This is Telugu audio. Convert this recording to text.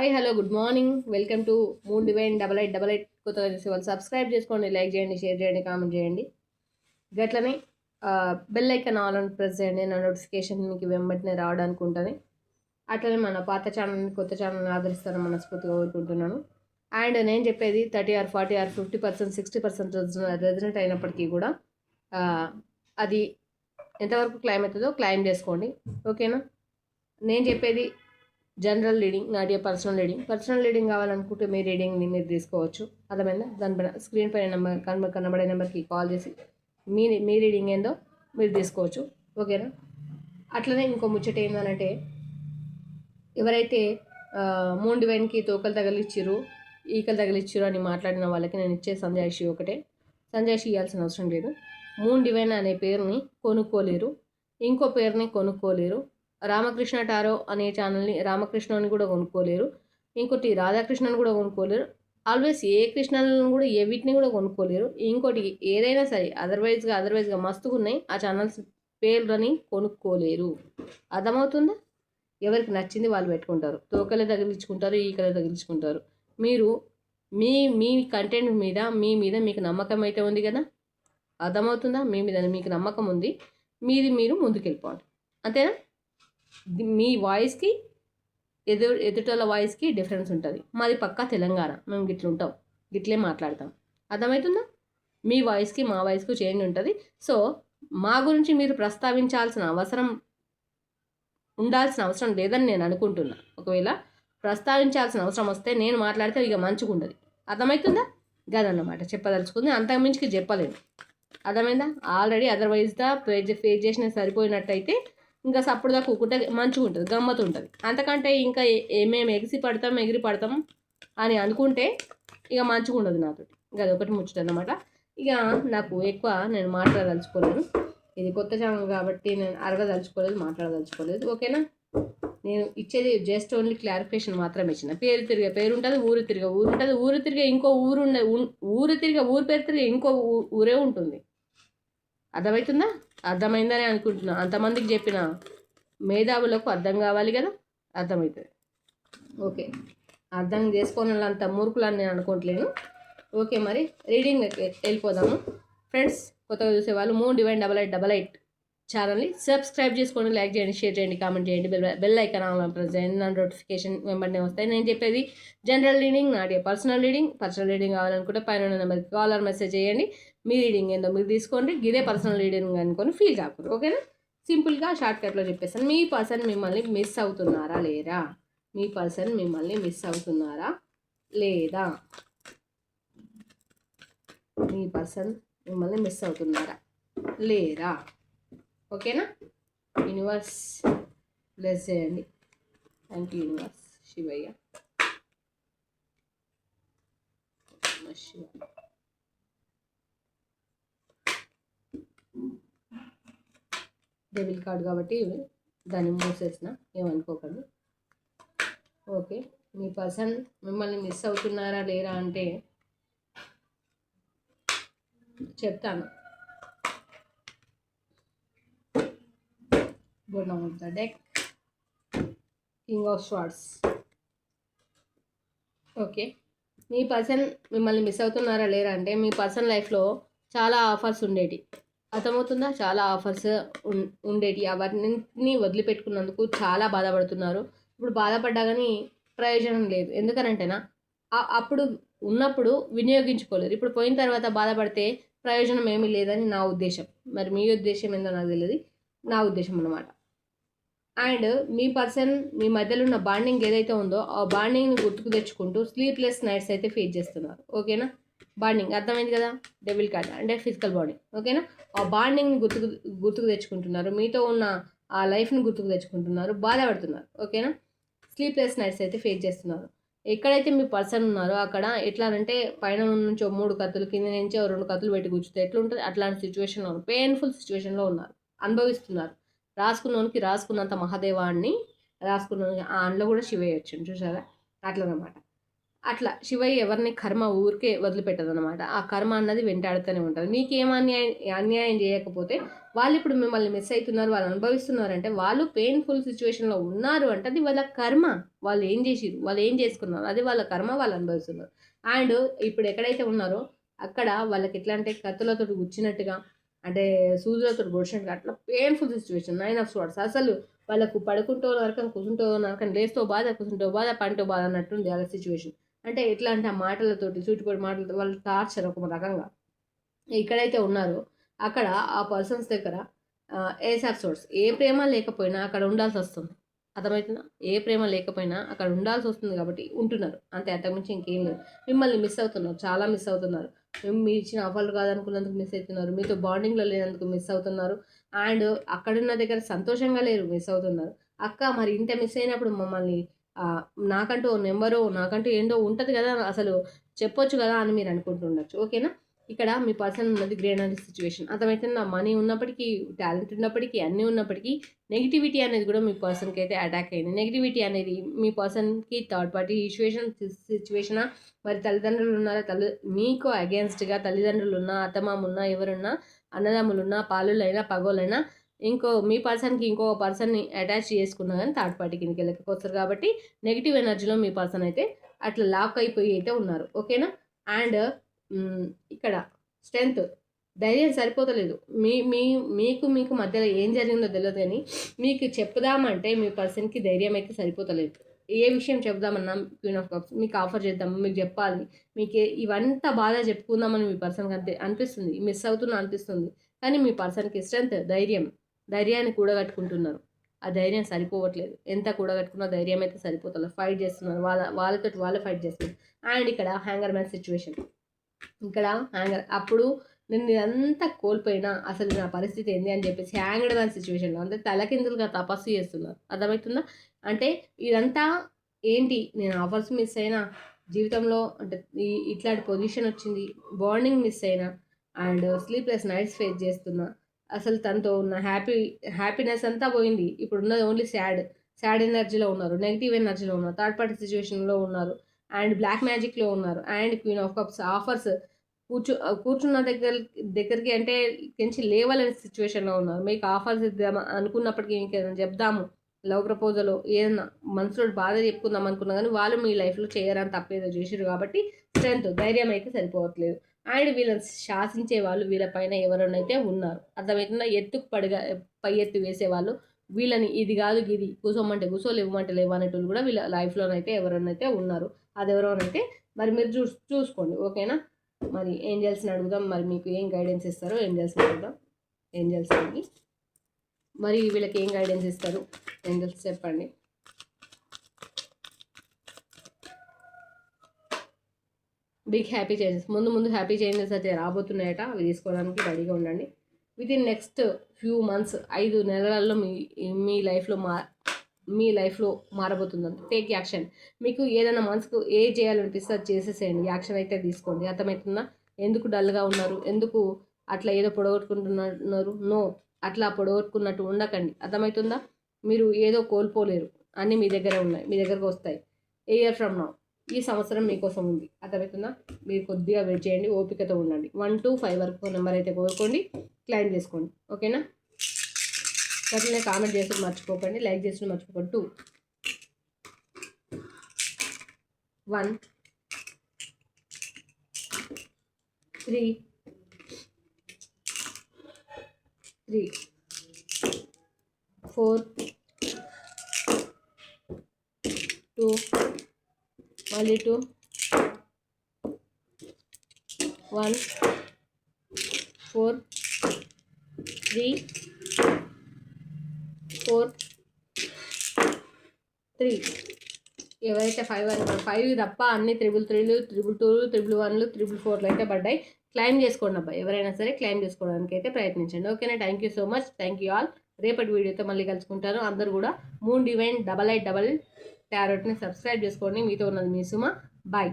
Hi hello good morning. Welcome to Moon Divine double eight double eight. కొత్తగా చేసే వాళ్ళు సబ్స్క్రైబ్ చేసుకోండి లైక్ చేయండి షేర్ చేయండి కామెంట్ చేయండి. గట్లనే బెల్ ఐకన్ ఆల్ అని ప్రెస్ చేయండి నా నోటిఫికేషన్ మీకు వెంబటినే రావడానికి ఉంటుంది. అట్లనే మన పాత ఛానల్ని కొత్త ఛానల్ని ఆదరిస్తారని మనస్ఫూర్తిగా కోరుకుంటున్నాను. అండ్ నేను చెప్పేది thirty or forty or fifty percent sixty percent resident అయినప్పటికీ కూడా అది ఎంతవరకు క్లైమ్ అవుతుందో క్లైమ్ చేసుకోండి. ఓకేనా? నేను చెప్పేది general reading not a personal reading. Personal reading కావాలనుకుంటే మీ రీడింగ్ని మీరు తీసుకోవచ్చు. అర్థమైందా? దానిపైన స్క్రీన్ పైన నెంబర్ కనబ కనబడే నెంబర్కి కాల్ చేసి మీ మీ రీడింగ్ ఏందో మీరు తీసుకోవచ్చు. ఓకేనా? అట్లనే ఇంకో ముచ్చట ఏందనంటే ఎవరైతే మూడు మూన్ డివైన్కి తోకలు తగిలిచ్చిర్రు ఈకలు తగిలిచ్చిర్రు అని మాట్లాడిన వాళ్ళకి నేను ఇచ్చే సంజాయిషి ఒకటే. సంజాయిషి ఇవ్వాల్సిన అవసరం లేదు. మూన్ డివైన్ అనే పేరుని కొనుక్కోలేరు. ఇంకో పేరుని కొనుక్కోలేరు. రామకృష్ణ టారో అనే ఛానల్ని రామకృష్ణని కూడా కొనుక్కోలేరు. ఇంకోటి రాధాకృష్ణని కూడా కొనుక్కోలేరు. ఆల్వేస్ ఏ కృష్ణలను కూడా ఏ వీటిని కూడా కొనుక్కోలేరు. ఇంకోటి ఏదైనా సరే అదర్వైజ్గా అదర్వైజ్గా మస్తుగా ఉన్నాయి. ఆ ఛానల్స్ పేర్లని కొనుక్కోలేరు. అర్థమవుతుందా? ఎవరికి నచ్చింది వాళ్ళు పెట్టుకుంటారు. తోకలే తగిలించుకుంటారు ఈకలే తగిలించుకుంటారు. మీరు మీ మీ కంటెంట్ మీద మీ మీద మీకు నమ్మకం అయితే ఉంది కదా? అర్థమవుతుందా? మీ మీద మీకు నమ్మకం ఉంది. మీది మీరు ముందుకెళ్ళిపోండి. అంతేనా? మీ వాయిస్కి ఎదు ఎదుటోళ్ళ వాయిస్కి డిఫరెన్స్ ఉంటుంది. మాది పక్కా తెలంగాణ. మేము గిట్ల ఉంటాం గిట్లే మాట్లాడతాం. అర్థమవుతుందా మీ వాయిస్కి మా వాయిస్కి చేంజ్ ఉంటుంది. సో మా గురించి మీరు ప్రస్తావించాల్సిన అవసరం ఉండాల్సిన అవసరం లేదని నేను అనుకుంటున్నా. ఒకవేళ ప్రస్తావించాల్సిన అవసరం వస్తే నేను మాట్లాడితే ఇక మంచిగా అర్థమవుతుందా గదన్నమాట చెప్పదలుచుకుంది. అంతకుమించికి చెప్పలేను. అర్థమైందా? Already otherwise the page face చేసిన సరిపోయినట్టయితే ఇంకా సప్పుడు దాకా కూకుంటే మంచిగా ఉంటుంది గమ్మత్ ఉంటుంది. అంతకంటే ఇంకా మేము ఎగిసి పడతాం ఎగిరి పడతాం అని అనుకుంటే ఇక మంచిగా ఉండదు నాతో ఇక అదొకటి ముచ్చట అనమాట ఇక నాకు ఎక్కువ నేను మాట్లాడదలుచుకోలేను ఇది కొత్త ఛానల్ కాబట్టి నేను అరగదలుచుకోలేదు మాట్లాడదలుచుకోలేదు. ఓకేనా? నేను ఇచ్చేది జస్ట్ ఓన్లీ క్లారిఫికేషన్ మాత్రమే ఇచ్చిన. పేరు తిరిగే పేరు ఉంటుంది ఊరు తిరిగే ఊరు ఉంటుంది. ఊరు తిరిగే ఇంకో ఊరు ఉండే ఊరు తిరిగే ఊరు పేరు తిరిగే ఇంకో ఊరే ఉంటుంది. అర్థమవుతుందా? అర్థమైందని అనుకుంటున్నా. అంతమందికి చెప్పిన మేధావులకు అర్థం కావాలి కదా? అర్థమవుతుంది ఓకే. అర్థం చేసుకోని అంత మూర్ఖులని నేను అనుకోవట్లేను ఓకే మరి రీడింగ్కి వెళ్ళిపోదాము. ఫ్రెండ్స్ కొత్తగా చూసే వాళ్ళు మూడు Divine double eight double eight ఛానల్ని సబ్స్క్రైబ్ చేసుకోండి లైక్ చేయండి షేర్ చేయండి కామెంట్ చేయండి bell bell icon on press చేయండి. నా నోటిఫికేషన్ వెంబడినే వస్తాయి. నేను చెప్పేది general reading not a personal reading. Personal reading కావాలనుకుంటే పైన నెంబర్కి కాల్ ఆర్ మెసేజ్ చేయండి. మీ రీడింగ్ ఏందో మీరు తీసుకోండి ఇదే పర్సనల్ రీడింగ్ అనుకొని ఫీల్ కాకూడదు ఓకేనా? సింపుల్గా షార్ట్ కట్లో చెప్పేస్తాను. మీ పర్సన్ మిమ్మల్ని మిస్ అవుతున్నారా లేరా మీ పర్సన్ మిమ్మల్ని మిస్ అవుతున్నారా లేదా? మీ పర్సన్ మిమ్మల్ని మిస్ అవుతున్నారా లేరా ఓకేనా? యూనివర్స్ బ్లెస్ చేయండి. Thank you universe Shivayya. Shiva. Devil card కాబట్టి దాన్ని మూసేసిన ఏమనుకోకండి. ఓకే మీ పర్సన్ మిమ్మల్ని మిస్ అవుతున్నారా లేరా అంటే చెప్తాను. Good of the deck king of swords okay me person మిమ్మల్ని మిస్ అవుతున్నారా లేరా అంటే మీ పర్సన్ లైఫ్లో చాలా ఆఫర్స్ ఉండేటి. అర్థమవుతుందా? చాలా ఆఫర్స్ ఉండేటి. అవన్నీ వదిలిపెట్టుకున్నందుకు చాలా బాధపడుతున్నారు. ఇప్పుడు బాధపడ్డా కానీ ప్రయోజనం లేదు. ఎందుకనంటేనా అప్పుడు ఉన్నప్పుడు వినియోగించుకోలేరు ఇప్పుడు పోయిన తర్వాత బాధపడితే ప్రయోజనం ఏమీ లేదని నా ఉద్దేశం. మరి మీ ఉద్దేశం ఏందో నాకు తెలియదు నా ఉద్దేశం అన్నమాట. అండ్ మీ పర్సన్ మీ మధ్యలో ఉన్న బాండింగ్ ఏదైతే ఉందో ఆ బాండింగ్ని గుర్తుకు తెచ్చుకుంటూ స్లీప్లెస్ నైట్స్ అయితే ఫేస్ చేస్తున్నారు. ఓకేనా? బాండింగ్. అర్థమైంది కదా? డెబిల్ కార్డ్ అంటే ఫిజికల్ బాడీ ఓకేనా? ఆ బాండింగ్ని గుర్తుకు గుర్తుకు తెచ్చుకుంటున్నారు. మీతో ఉన్న ఆ లైఫ్ని గుర్తుకు తెచ్చుకుంటున్నారు. బాధపడుతున్నారు. ఓకేనా? స్లీప్లెస్ నైట్స్ అయితే ఫేస్ చేస్తున్నారు. ఎక్కడైతే మీ పర్సన్ ఉన్నారో అక్కడ ఎట్లా అంటే పైన నుంచి మూడు కత్తులు కింద నుంచి ఓ రెండు కత్తులు పెట్టి కూర్చుంటే ఎట్లుంటుంది? అట్లాంటి సిచ్యువేషన్లో పెయిన్ఫుల్ సిచ్యువేషన్లో ఉన్నారు. అనుభవిస్తున్నారు. రాసుకున్నోనికి రాసుకున్నంత మహాదేవాన్ని రాసుకున్న అందులో కూడా శివయ్య వచ్చింది చూసారా? అట్లనమాట. అట్లా శివయ్య ఎవరిని కర్మ ఊరికే వదిలిపెట్టదనమాట ఆ కర్మ అన్నది వెంటాడుతూనే ఉంటుంది. మీకు అన్యాయం అన్యాయం చేయకపోతే వాళ్ళు ఇప్పుడు మిమ్మల్ని మిస్ అవుతున్నారు వాళ్ళు అనుభవిస్తున్నారు అంటే వాళ్ళు పెయిన్ఫుల్ సిచ్యువేషన్లో ఉన్నారు అంటే అది వాళ్ళ కర్మ. వాళ్ళు ఏం చేసిరు వాళ్ళు ఏం చేసుకున్నారు? అది వాళ్ళ కర్మ వాళ్ళు అనుభవిస్తున్నారు. అండ్ ఇప్పుడు ఎక్కడైతే ఉన్నారో అక్కడ వాళ్ళకి ఎట్లా అంటే కత్తులతో గుచ్చినట్టుగా అంటే సూదులతో పొడిచినట్టుగా అట్లా painful situation nine of swords అసలు వాళ్ళకు పడుకుంటో నరకం కూర్చుంటూ నరకం లేస్తో బాధ కుసుంటో బాధ పంటో బాధ అన్నట్టుంది వాళ్ళ సిచ్యువేషన్ అంటే ఎట్లా అంటే ఆ మాటలతోటి సూటిపడి మాటలతో వాళ్ళు టార్చర్ ఒక రకంగా. ఎక్కడైతే ఉన్నారో అక్కడ ఆ పర్సన్స్ దగ్గర ఏస్ ఆఫ్ సోర్స్. ఏ ప్రేమ లేకపోయినా అక్కడ ఉండాల్సి వస్తుంది. అర్థమవుతుందా? ఏ ప్రేమ లేకపోయినా అక్కడ ఉండాల్సి వస్తుంది కాబట్టి ఉంటున్నారు. అంతే అంతకుమించి ఇంకేం లేదు. మిమ్మల్ని మిస్ అవుతున్నారు. చాలా మిస్ అవుతున్నారు. మేము మీ ఇచ్చిన ఆఫర్లు కాదనుకున్నందుకు మిస్ అవుతున్నారు. మీతో బాండింగ్లో లేనందుకు మిస్ అవుతున్నారు. అండ్ అక్కడున్న దగ్గర సంతోషంగా లేరు మిస్ అవుతున్నారు. అక్క మరి ఇంత మిస్ అయినప్పుడు మమ్మల్ని నాకంటూ ఓ నెంబరు నాకంటూ ఏంటో ఉంటుంది కదా అసలు చెప్పొచ్చు కదా అని మీరు అనుకుంటుండొచ్చు. ఓకేనా? ఇక్కడ మీ పర్సన్ ఉన్నది గ్రేనరీ సిచ్యువేషన్ అర్థమైతే నా మనీ ఉన్నప్పటికీ టాలెంట్ ఉన్నప్పటికీ అన్నీ ఉన్నప్పటికీ నెగిటివిటీ అనేది కూడా మీ పర్సన్కి అయితే అటాక్ అయింది. నెగిటివిటీ అనేది మీ పర్సన్కి థర్డ్ పార్టీ సిచ్యువేషన్ సిచ్యువేషనా మరి తల్లిదండ్రులు ఉన్నారా? తల్లి మీకు అగేన్స్ట్గా తల్లిదండ్రులు ఉన్నా అత్తమామ ఉన్నా ఎవరున్నా అన్నదమ్ములు ఉన్నా పాలులైనా పగోలైనా ఇంకో మీ పర్సన్కి ఇంకో పర్సన్ని అటాచ్ చేసుకున్నా కానీ థర్డ్ పార్టీ కిందకి వెళ్ళకి వస్తారు కాబట్టి నెగిటివ్ ఎనర్జీలో మీ పర్సన్ అయితే అట్లా లాక్ అయిపోయి అయితే ఉన్నారు. ఓకేనా? అండ్ ఇక్కడ స్ట్రెంగ్త్. ధైర్యం సరిపోతలేదు. మీ మీ మీకు మీకు మధ్యలో ఏం జరిగిందో తెలియదు కానీ మీకు చెప్దామంటే మీ పర్సన్కి ధైర్యం అయితే సరిపోతలేదు. ఏ విషయం చెప్దామన్నా క్వీన్ ఆఫ్ కప్స్ మీకు ఆఫర్ చేద్దాము మీకు చెప్పాలి. మీకు ఇవంతా బాధ చెప్పుకుందామని మీ పర్సన్కి అంతే అనిపిస్తుంది. మిస్ అవుతున్నా అనిపిస్తుంది. కానీ మీ పర్సన్కి స్ట్రెంత్ ధైర్యం ధైర్యాన్ని కూడగట్టుకుంటున్నారు. ఆ ధైర్యం సరిపోవట్లేదు. ఎంత కూడగట్టుకున్నా ధైర్యం అయితే సరిపోతుంది ఫైట్ చేస్తున్నారు. వాళ్ళ వాళ్ళతో వాళ్ళే ఫైట్ చేస్తున్నారు. అండ్ ఇక్కడ హ్యాంగర్ మ్యాన్ సిచ్యువేషన్ ఇక్కడ హ్యాంగర్ అప్పుడు నేను ఇదంతా కోల్పోయినా అసలు నా పరిస్థితి ఏంది అని చెప్పేసి హ్యాంగర్ మ్యాన్ సిచ్యువేషన్లో అంటే తలకిందులుగా తపస్సు చేస్తున్నారు. అర్థమవుతుందా? అంటే ఇదంతా ఏంటి? నేను ఆఫర్స్ మిస్ అయినా జీవితంలో అంటే ఇట్లాంటి పొజిషన్ వచ్చింది బాండింగ్ మిస్ అయినా అండ్ స్లీప్లెస్ నైట్స్ ఫేస్ చేస్తున్నా అసలు తనతో ఉన్న హ్యాపీ హ్యాపీనెస్ అంతా పోయింది. ఇప్పుడు ఉన్నది ఓన్లీ సాడ్ సాడ్ ఎనర్జీలో ఉన్నారు. నెగిటివ్ ఎనర్జీలో ఉన్నారు. థర్డ్ పార్టీ సిచ్యువేషన్లో ఉన్నారు. అండ్ బ్లాక్ మ్యాజిక్లో ఉన్నారు. And queen of cups offers కూర్చో కూర్చున్న దగ్గర దగ్గరికి అంటే నుంచి లేవాలని సిచ్యువేషన్లో ఉన్నారు. మీకు ఆఫర్స్ ఇద్దామా అనుకున్నప్పటికీ ఇంకేదైనా చెప్దాము. లవ్ ప్రపోజల్ ఏదన్నా మనసులో బాధ చెప్పుకుందాం అనుకున్నా కానీ వాళ్ళు మీ లైఫ్లో చేయరని తప్పేదో చేసారు కాబట్టి స్ట్రెంత్ ధైర్యం అయితే సరిపోవట్లేదు. అండ్ వీళ్ళని శాసించే వాళ్ళు వీళ్ళపైన ఎవరైనా ఉన్నారు అర్థమవుతుందా ఎత్తుకు పడిగా పై ఎత్తు వేసేవాళ్ళు వీళ్ళని ఇది కాదు ఇది కూసోమంటే కూసో లేవమంటే లేవు అనేటోళ్ళు కూడా వీళ్ళ లైఫ్లోనైతే ఎవరైనా ఉన్నారు అది ఎవరోనైతే మరి మీరు చూ చూసుకోండి ఓకేనా? మరి ఏంజల్స్ని అడుగుదాం మరి మీకు ఏం గైడెన్స్ ఇస్తారో ఏంజల్స్ని అడుగుదాం. ఏంజల్స్ అని మరి వీళ్ళకి ఏం గైడెన్స్ ఇస్తారు? ఏంజల్స్ చెప్పండి. Big happy changes. ముందు ముందు హ్యాపీ చేంజెస్ అయితే రాబోతున్నాయట. అవి తీసుకోవడానికి రెడీగా ఉండండి. Within next few months ఐదు నెలలలో మీ మీ లైఫ్లో మా మీ లైఫ్లో మారబోతుందంట. టేక్ యాక్షన్ మీకు ఏదైనా మనసుకు ఏ చేయాలనిపిస్తే అది చేసేసేయండి. యాక్షన్ అయితే తీసుకోండి. అర్థమవుతుందా? ఎందుకు డల్గా ఉన్నారు? ఎందుకు అట్లా ఏదో పొడగొట్టుకుంటున్నారు? నో అట్లా పొడగొట్టుకున్నట్టు ఉండకండి. అర్థమవుతుందా? మీరు ఏదో కోల్పోలేరు. అన్నీ మీ దగ్గరే ఉన్నాయి. మీ దగ్గరకు వస్తాయి. ఏ ఇయర్ ఫ్రమ్ నౌ ఈ సంవత్సరం మీకోసం ఉంది. అర్థమవుతుందా? మీరు కొద్దిగా వెయిట్ చేయండి ఓపికతో ఉండండి. వన్ టు ఫైవ్ వరకు నెంబర్ అయితే కోరుకోండి క్లైమ్ చేసుకోండి. ఓకేనా? అట్లనే కామెంట్ చేసి మర్చిపోకండి లైక్ చేసి మర్చిపోకండి. Two one three three four two మళ్ళీ two. One. Four. Three. Four. Three. ఎవరైతే ఫైవ్ అనుకో ఫైవ్ తప్ప అన్ని త్రిబుల్ త్రీలు త్రిబుల్ టూలు త్రిబుల్ వన్లు త్రిబుల్ ఫోర్లు అయితే పడ్డాయి. క్లైమ్ చేసుకోండి అబ్బాయి ఎవరైనా సరే క్లైమ్ చేసుకోవడానికి అయితే ప్రయత్నించండి. ఓకేనా? Thank you so much. Thank you all. రేపటి వీడియోతో మళ్ళీ కలుసుకుంటాను. అందరూ కూడా Moon Divine double eight double టారోట్ని subscribe చేసుకోండి. మీతో ఉన్నది మీ సుమ. బాయ్